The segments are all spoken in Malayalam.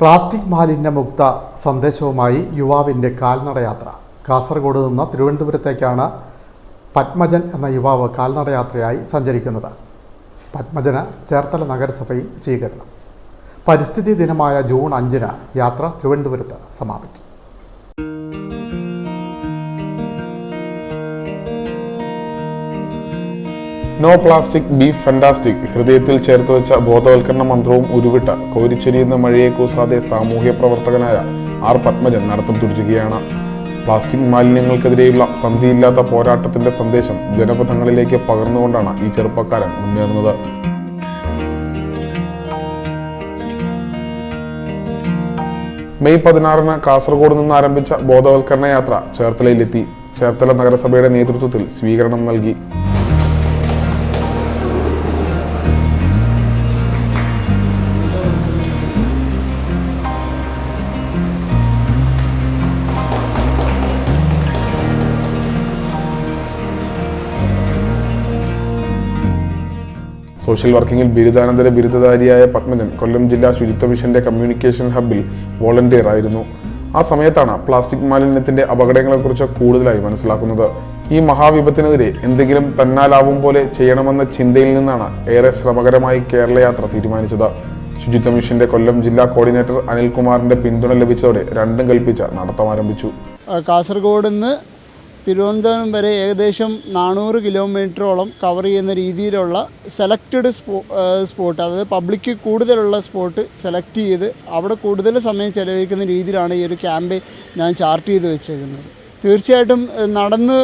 പ്ലാസ്റ്റിക് മാലിന്യമുക്ത സന്ദേശവുമായി യുവാവിന്റെ കാൽനടയാത്ര. കാസർഗോഡ് നിന്ന് തിരുവനന്തപുരത്തേക്കാണ് പത്മജൻ എന്ന യുവാവ് കാൽനടയാത്രയായി സഞ്ചരിക്കുന്നത്. പത്മജന് ചേർത്തല നഗരസഭയിൽ സ്വീകരണം. പരിസ്ഥിതി ദിനമായ ജൂൺ അഞ്ചിന് യാത്ര തിരുവനന്തപുരത്ത് സമാപിക്കും. നോ പ്ലാസ്റ്റിക് ബീഫ് ഫന്റാസ്റ്റിക് ഹൃദയത്തിൽ ചേർത്ത് വെച്ച ബോധവൽക്കരണ മന്ത്രവും ഉരുവിട്ട കോരിച്ചൊരിയുന്ന മഴയെ കൂസാതെ സാമൂഹ്യ പ്രവർത്തകനായ ആർ പത്മജൻ നടത്തം തുടരുകയാണ്. പ്ലാസ്റ്റിക് മാലിന്യങ്ങൾക്കെതിരെയുള്ള സന്ധിയില്ലാത്ത പോരാട്ടത്തിന്റെ സന്ദേശം ജനപഥങ്ങളിലേക്ക് പകർന്നുകൊണ്ടാണ് ഈ ചെറുപ്പക്കാരൻ മുന്നേറുന്നത്. മെയ് പതിനാറിന് കാസർഗോഡ് നിന്ന് ആരംഭിച്ച ബോധവൽക്കരണ യാത്ര ചേർത്തലയിലെത്തി. ചേർത്തല നഗരസഭയുടെ നേതൃത്വത്തിൽ സ്വീകരണം നൽകി. സോഷ്യൽ വർക്കിംഗിൽ ബിരുദാനന്തര ബിരുദധാരിയായ പത്മജൻ കൊല്ലം ജില്ലാ ശുചിത്വ മിഷന്റെ കമ്മ്യൂണിക്കേഷൻ ഹബിൽ വോളണ്ടിയർ ആയിരുന്നു. ആ സമയത്താണ് പ്ലാസ്റ്റിക് മാലിന്യത്തിന്റെ അപകടങ്ങളെക്കുറിച്ച് കൂടുതലായി മനസ്സിലാക്കുന്നത്. ഈ മഹാവിപത്തിനെതിരെ എന്തെങ്കിലും തന്നാലാവും പോലെ ചെയ്യണമെന്ന ചിന്തയിൽ നിന്നാണ് ഏറെ ശ്രമകരമായി കേരളയാത്ര തീരുമാനിച്ചത്. ശുചിത്വ മിഷന്റെ കൊല്ലം ജില്ലാ കോർഡിനേറ്റർ അനിൽകുമാറിന്റെ പിന്തുണ ലഭിച്ചതോടെ രണ്ടും കൽപ്പിച്ച നടത്തം ആരംഭിച്ചു. കാസർഗോഡ് നിന്ന് തിരുവനന്തപുരം വരെ ഏകദേശം നാനൂറ് കിലോമീറ്ററോളം കവർ ചെയ്യുന്ന രീതിയിലുള്ള സെലക്റ്റഡ് സ്പോ സ്പോട്ട് അതായത് പബ്ലിക് കൂടുതലുള്ള സ്പോട്ട് സെലക്ട് ചെയ്ത് അവിടെ കൂടുതൽ സമയം ചെലവഴിക്കുന്ന രീതിയിലാണ് ഈ ഒരു ക്യാമ്പയിൻ ഞാൻ ചാർട്ട് ചെയ്ത് വെച്ചേക്കുന്നത്. തീർച്ചയായിട്ടും നടന്ന്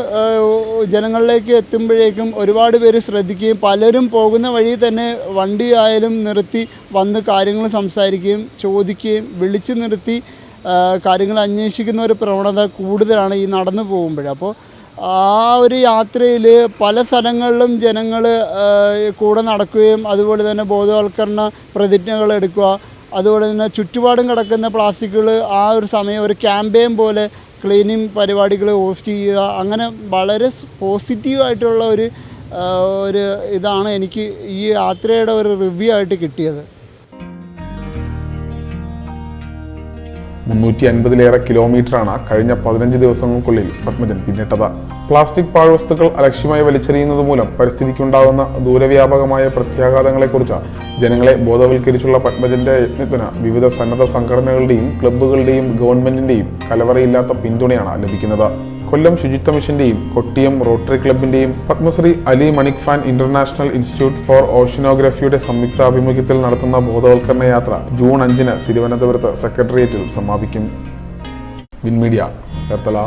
ജനങ്ങളിലേക്ക് എത്തുമ്പോഴേക്കും ഒരുപാട് പേര് ശ്രദ്ധിക്കുകയും പലരും പോകുന്ന വഴി തന്നെ വണ്ടി ആയാലും നിർത്തി വന്ന് കാര്യങ്ങൾ സംസാരിക്കുകയും ചോദിക്കുകയും വിളിച്ചു നിർത്തി കാര്യങ്ങൾ അന്വേഷിക്കുന്ന ഒരു പ്രവണത കൂടുതലാണ് ഈ നടന്നു പോകുമ്പോൾ അപ്പോൾ ആ ഒരു യാത്രയിൽ പല സ്ഥലങ്ങളിലും ജനങ്ങൾ കൂടെ നടക്കുകയും അതുപോലെ തന്നെ ബോധവൽക്കരണ പ്രതിജ്ഞകൾ എടുക്കുക അതുപോലെ തന്നെ ചുറ്റുപാടും കിടക്കുന്ന പ്ലാസ്റ്റിക്കുകൾ ആ ഒരു സമയം ഒരു ക്യാമ്പയിൻ പോലെ ക്ലീനിങ് പരിപാടികൾ ഹോസ്റ്റ് ചെയ്യുക അങ്ങനെ വളരെ പോസിറ്റീവായിട്ടുള്ള ഒരു ഒരു ഇതാണ് എനിക്ക് ഈ യാത്രയുടെ ഒരു റിവ്യൂ ആയിട്ട് കിട്ടിയത്. മുന്നൂറ്റി അൻപതിലേറെ കിലോമീറ്ററാണ് കഴിഞ്ഞ പതിനഞ്ച് ദിവസങ്ങൾക്കുള്ളിൽ പത്മജൻ പിന്നിട്ടത്. പ്ലാസ്റ്റിക് പാഴ്വസ്തുക്കൾ അലക്ഷ്യമായി വലിച്ചെറിയുന്നത് മൂലം പരിസ്ഥിതിക്കുണ്ടാകുന്ന ദൂരവ്യാപകമായ പ്രത്യാഘാതങ്ങളെക്കുറിച്ച് ജനങ്ങളെ ബോധവൽക്കരിച്ചുള്ള പത്മജന്റെ യത്നത്തിന് വിവിധ സന്നദ്ധ സംഘടനകളുടെയും ക്ലബ്ബുകളുടെയും ഗവൺമെന്റിന്റെയും കലവറയില്ലാത്ത പിന്തുണയാണ് ലഭിക്കുന്നത്. കൊല്ലം ശുചിത്വ മിഷന്റെയും Kottiyam rotary ക്ലബിന്റെയും Padmashri Ali Manikfan international institute for ഓഷ്യനോഗ്രഫിയുടെ സംയുക്താഭിമുഖ്യത്തിൽ നടത്തുന്ന ബോധവൽക്കരണ യാത്ര ജൂൺ അഞ്ചിന് തിരുവനന്തപുരത്ത് സെക്രട്ടേറിയറ്റിൽ സമാപിക്കും. വിൻമീഡിയ ചേർത്തല.